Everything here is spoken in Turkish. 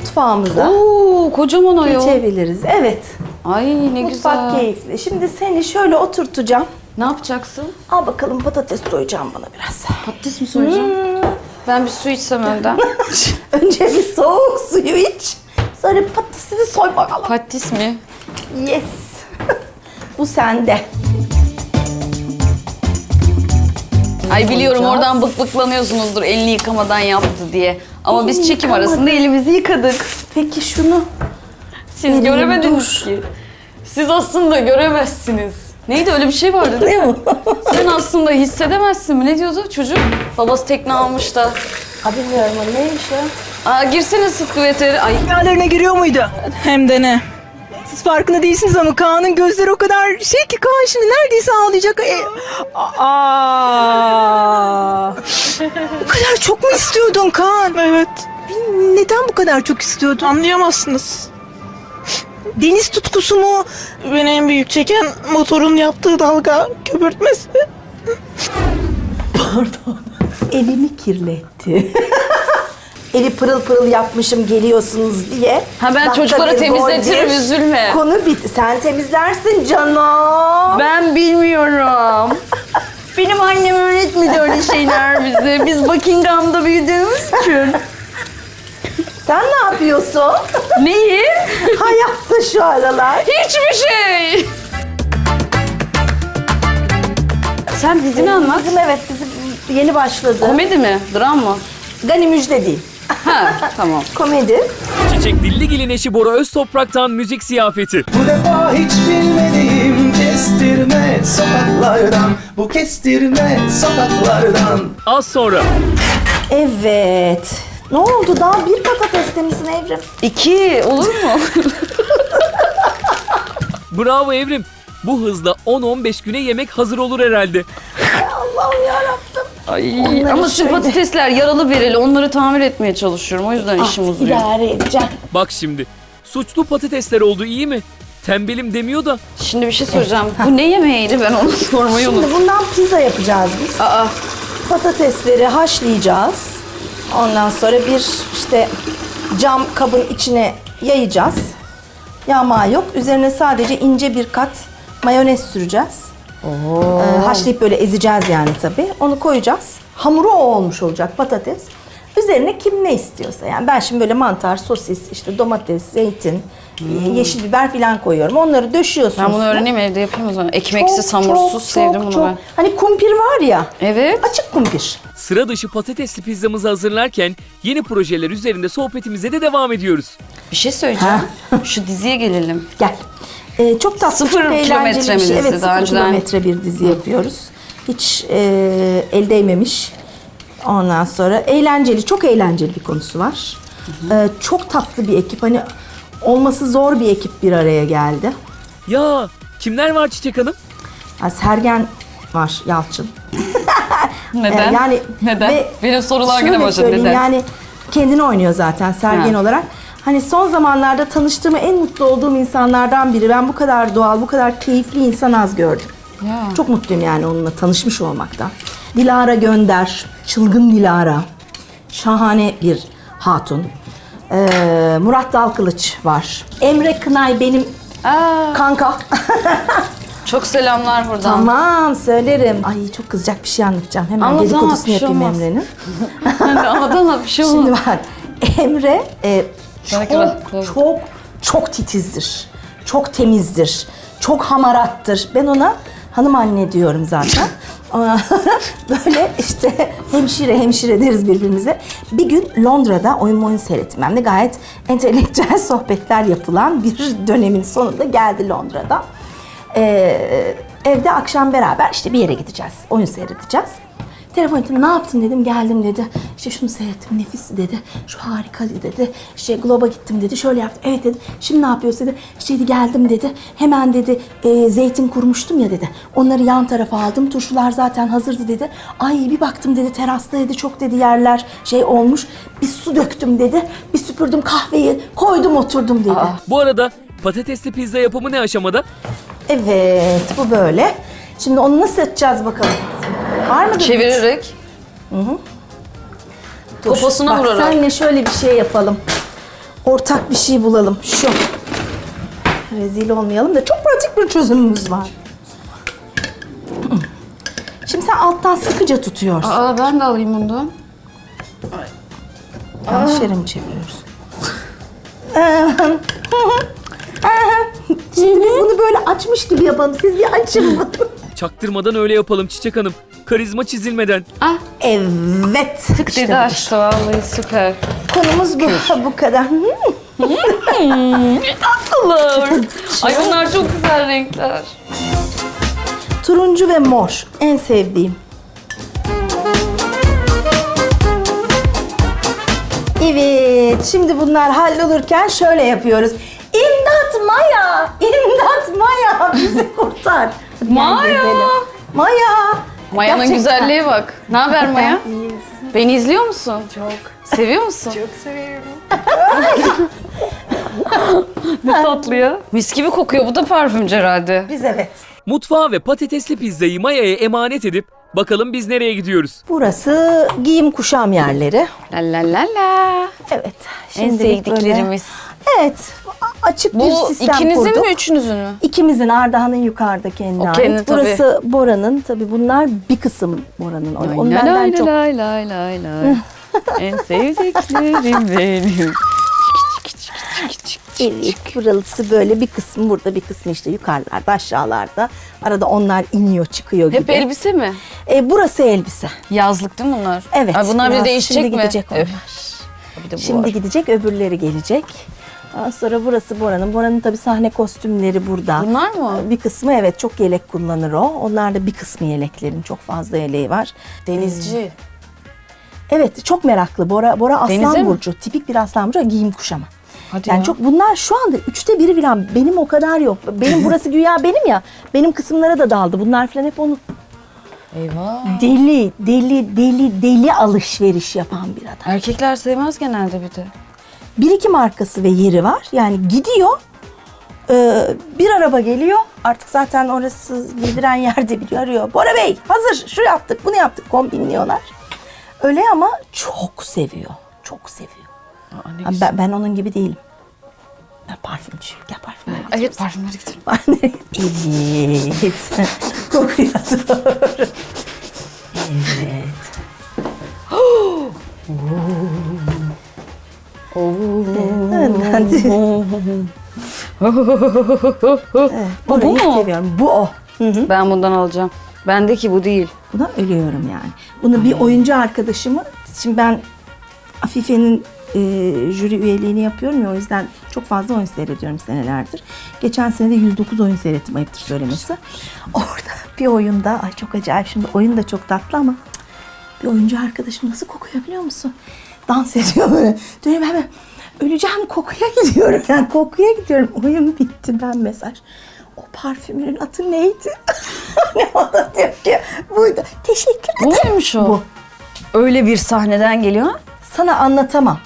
mutfağımıza Oo kocaman ayol. geçebiliriz. Evet. Ay ne Mutfak güzel. keyifli. Şimdi seni şöyle oturtacağım. Ne yapacaksın? Al bakalım patates soyacağım bana biraz. Patates mi soyacaksın? Ben bir su içsem önden. Önce bir soğuk suyu iç. Sonra patatesini soy bakalım. Patates mi? Yes. Bu sende. Ay biliyorum oradan bık bıklanıyorsunuzdur elini yıkamadan yaptı diye. Ama biz çekim yıkamadı. arasında elimizi yıkadık. Peki şunu Siz Vereyim, göremediniz dur. ki. Siz aslında göremezsiniz. Neydi öyle bir şey vardı değil mi? Sen aslında hissedemezsin mi? Ne diyordu çocuk? Babası tekne almış da. Ha bilmiyorum neymiş o? Aa girsene Sıtkı veteri. Ay Rüyalarına giriyor muydu? Hem de ne? Siz farkında değilsiniz ama Kaan'ın gözleri o kadar şey ki Kaan şimdi neredeyse ağlayacak. E, aa. bu kadar çok mu istiyordun Kaan? Evet. Neden bu kadar çok istiyordun? Anlayamazsınız. Deniz tutkusu mu? Beni en büyük çeken motorun yaptığı dalga köpürtmesi. Elimi kirletti. Evi pırıl pırıl yapmışım geliyorsunuz diye. Ha, ben Dakika çocuklara bir, temizletirim, bir. üzülme. Konu bitti. Sen temizlersin canım. ben bilmiyorum. Benim annem öğretmedi öyle şeyler bize. Biz Buckingham'da büyüdüğümüz için. Sen ne yapıyorsun? Neyi? Hayatta şu aralar. Hiçbir şey. Sen dizini anlat. Bizim evet bizim yeni başladı. Komedi mi? Dram mı? Gani Müjde değil. Ha tamam. Komedi. Çiçek Dilligil'in eşi Bora Öztoprak'tan müzik ziyafeti. Bu defa hiç bilmediğim kestirme sokaklardan Bu kestirme sokaklardan Az sonra Evet. Ne oldu daha bir patateste misin Evrim? İki olur mu? bravo Evrim. Bu hızla 10-15 güne yemek hazır olur herhalde. Allah'ım yarabbim. Ay, Onları ama şu şöyle- patatesler yaralı bereli onları tamir etmeye çalışıyorum. O yüzden işim Ah, uzuyor. idare edeceğim. Bak şimdi. Suçlu patatesler oldu iyi mi? Tembelim demiyor da. Şimdi bir şey soracağım. Bu ne yemeğiydi ben onu sormayı unuttum. Şimdi bundan pizza yapacağız biz. Aa, Patatesleri haşlayacağız. Ondan sonra bir işte cam kabın içine yayacağız. Yağma yok. Üzerine sadece ince bir kat mayonez süreceğiz. Ee, haşlayıp böyle ezeceğiz yani tabii. Onu koyacağız. Hamuru o olmuş olacak patates. Üzerine kim ne istiyorsa yani ben şimdi böyle mantar, sosis, işte domates, zeytin, e, yeşil biber falan koyuyorum. Onları döşüyorsunuz. ben bunu öğreneyim evde yapayım o zaman. Ekmeksiz, hamursuz sevdim bunu ben. Hani kumpir var ya. Evet. Açık kumpir. Sıra dışı patatesli pizzamızı hazırlarken yeni projeler üzerinde sohbetimize de devam ediyoruz. Bir şey söyleyeceğim. Şu diziye gelelim. Gel. Ee, çok tatlı, Sıfır çok eğlenceli kilometre bir mi şey. dizi? Evet, Daha sıfır önceden- kilometre bir dizi yapıyoruz. Hiç e, el değmemiş. Ondan sonra eğlenceli, çok eğlenceli bir konusu var. Ee, çok tatlı bir ekip. Hani olması zor bir ekip bir araya geldi. Ya kimler var Çiçek Hanım? Yani Sergen var, Yalçın. Neden? Ee, yani Neden? ve Benim sorular şöyle güne başladı. söyleyeyim, Neden? Yani kendini oynuyor zaten Sergen Ha. olarak. Hani son zamanlarda tanıştığım en mutlu olduğum insanlardan biri. Ben bu kadar doğal, bu kadar keyifli insan az gördüm. Ya. Çok mutluyum yani onunla tanışmış olmaktan. Dilara Gönder, çılgın Dilara. Şahane bir hatun. Ee, Murat Dalkılıç var. Emre Kınay benim Aa, kanka. çok selamlar buradan. tamam söylerim. Ay çok kızacak bir şey anlatacağım. Hemen Anlat, anlat, dedikodusunu bir şey yapayım olmaz. Emre'nin. Hadi anlat anlat bir şey Şimdi olmaz. bak Emre e, çok, çok çok titizdir. Çok temizdir. Çok hamarattır. Ben ona hanım anne diyorum zaten. Böyle işte hemşire hemşire deriz birbirimize. Bir gün Londra'da oyun oyun seyrettim. Hem de gayet entelektüel sohbetler yapılan bir dönemin sonunda geldi Londra'da. Ee, evde akşam beraber işte bir yere gideceğiz. Oyun seyredeceğiz. Telefon ettim ne yaptın dedim geldim dedi. İşte şunu seyrettim nefis dedi. Şu harika dedi. İşte Globa gittim dedi. Şöyle yaptım. Evet dedi. Şimdi ne yapıyorsun dedi. İşte dedi, geldim dedi. Hemen dedi e, zeytin kurmuştum ya dedi. Onları yan tarafa aldım. Turşular zaten hazırdı dedi. Ay bir baktım dedi terasta dedi çok dedi yerler şey olmuş. Bir su döktüm dedi. Bir süpürdüm kahveyi koydum oturdum dedi. Bu arada patatesli pizza yapımı ne aşamada? Evet bu böyle. Şimdi onu nasıl açacağız bakalım. Var mı? Çevirerek. Dur, Poposuna bak, vurarak. Senle şöyle bir şey yapalım. ortak bir şey bulalım. Şu. Rezil olmayalım da çok pratik bir çözümümüz var. Şimdi sen alttan sıkıca tutuyorsun. Aa ben de alayım bundan. Yanlış yere mi çeviriyoruz? Şimdi biz bunu böyle açmış gibi yapalım. Siz bir açın bunu. Çaktırmadan öyle yapalım Çiçek Hanım. Karizma çizilmeden. Ah Evet. tık dedi açtı vallahi süper. Konumuz bu. bu kadar. Tatlılar. Ay bunlar çok güzel renkler. Turuncu ve mor. En sevdiğim. Evet. Şimdi bunlar hallolurken şöyle yapıyoruz. İmdat Maya! İmdat Maya! Bizi kurtar. Hadi gel Maya! gezelim. Maya! Maya'nın Gerçekten. güzelliğe bak. Ne haber Maya? Beni izliyor musun? Çok. Seviyor musun? Çok seviyorum. ne tatlı ya. Mis gibi kokuyor. Bu da parfümcü herhalde. Biz evet. Mutfağı ve patatesli pizzayı Maya'ya emanet edip bakalım biz nereye gidiyoruz? Burası giyim kuşam yerleri. La la la la. Evet. En şimdilik böyle- sevdiklerimiz. Evet. a- Açık bir Bu sistem ikinizin kurduk. mi üçünüzün mü? İkimizin Ardahan'ın yukarıda kendine O ait. kendi tabii. Burası Bora'nın. Tabii bunlar bir kısım Bora'nın. Onu, onu Lay benden lay çok lay lay lay lay. en sevdiklerim benim. Evet, burası böyle bir kısmı burada bir kısmı işte yukarılarda aşağılarda. Arada onlar iniyor çıkıyor gibi. Hep elbise mi? E, burası elbise. Yazlık değil mi bunlar? Evet. Ay bunlar bir biraz değişecek şimdi mi? gidecek onlar. Öf. Bir de bu Şimdi var. gidecek öbürleri gelecek. Daha sonra burası Bora'nın. Bora'nın tabii sahne kostümleri burada. Bunlar mı? Bir kısmı evet çok yelek kullanır o. Onlar da bir kısmı yeleklerin çok fazla yeleği var. Denizci. Evet çok meraklı. Bora Bora Denize aslan mi? burcu. Tipik bir aslan burcu giyim kuşama. Hadi Yani ya. çok bunlar şu anda üçte biri falan. Benim o kadar yok. Benim burası güya benim ya. Benim kısımlara da daldı. Bunlar falan hep onu Eyvah. deli, deli, deli, deli alışveriş yapan bir adam. Erkekler sevmez genelde bir de. Bir iki markası ve yeri var. Yani gidiyor. e, bir araba geliyor. Artık zaten orası giydiren yerde biliyor. Arıyor. Bora Bey hazır. Şu yaptık, bunu yaptık. Kombinliyorlar. Öyle ama çok seviyor. Çok seviyor. Aa, ne Ha, güzel. Ben, ben onun gibi değilim. Ben parfümcüyüm. Gel parfümleri Ay, evet parfümleri getir. Evet. Kokuyor doğru. Evet. Bu, bu Orayı mu? seviyorum. Bu o. Ben bundan alacağım. Bendeki bu değil. Buna ölüyorum yani. Bunu bir oyuncu arkadaşımı, şimdi ben Afife'nin e, jüri üyeliğini yapıyorum ya o yüzden çok fazla oyun seyrediyorum senelerdir. Geçen sene de 109 oyun seyrettim ayıptır söylemesi. Orada bir oyunda, ay çok acayip şimdi oyun da çok tatlı ama bir oyuncu arkadaşım nasıl kokuyor biliyor musun? Dans ediyor böyle. Dönüyorum hemen öleceğim kokuya gidiyorum. Yani kokuya gidiyorum. Oyun bitti ben mesaj. O parfümün adı neydi? ne o da diyor ki buydu. Teşekkür Bu ederim. muymuş o? Bu. Öyle bir sahneden geliyor. Sana anlatamam.